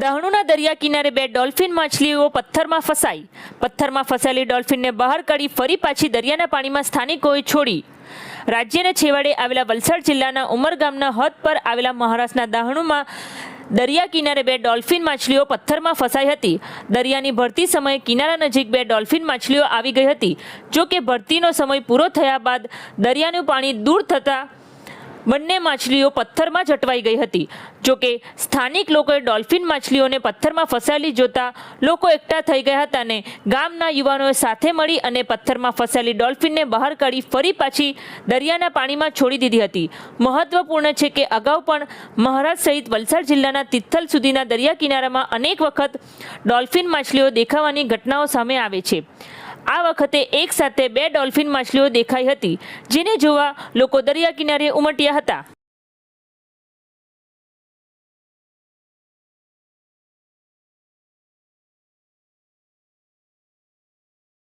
દરિયા કિનારે બે ડોલ્ફિન માછલીઓ પથ્થરમાં ફસાઈ. પથ્થરમાં ફસાયેલી ડોલ્ફિનને બહાર કાઢી ફરી પાછી દરિયાના પાણીમાં સ્થાનિકોએ છોડી. રાજ્યના છેવાડે આવેલા વલસાડ જિલ્લાના ઉમરગામના હદ પર આવેલા મહારાષ્ટ્રના દહણુમાં દરિયા કિનારે બે ડોલ્ફિન માછલીઓ પથ્થરમાં ફસાઈ હતી. દરિયાની ભરતી સમયે કિનારા નજીક બે ડોલ્ફિન માછલીઓ આવી ગઈ હતી. જો કે ભરતીનો સમય પૂરો થયા બાદ દરિયાનું પાણી દૂર થતાં બંને માછલીઓ પથ્થરમાં જટવાઈ ગઈ હતી. જોકે સ્થાનિક લોકોએ ડોલ્ફિન માછલીઓને પથ્થરમાં ફસાયેલી જોતા લોકો એકઠા થઈ ગયા હતા અને ગામના યુવાનોએ સાથે મળી અને પથ્થરમાં ફસાયેલી ડોલ્ફિનને બહાર કાઢી ફરી પાછી દરિયાના પાણીમાં છોડી દીધી હતી. મહત્વપૂર્ણ છે કે અગાઉ પણ મહારાષ્ટ્ર સહિત વલસાડ જિલ્લાના તિથલ સુધીના દરિયા કિનારામાં અનેક વખત ડોલ્ફિન માછલીઓ દેખાવાની ઘટનાઓ સામે આવે છે. આ વખતે એક સાથે બે ડોલ્ફિન માછલીઓ દેખાઈ હતી, જેને જોવા લોકો દરિયા કિનારે ઉમટ્યા હતા.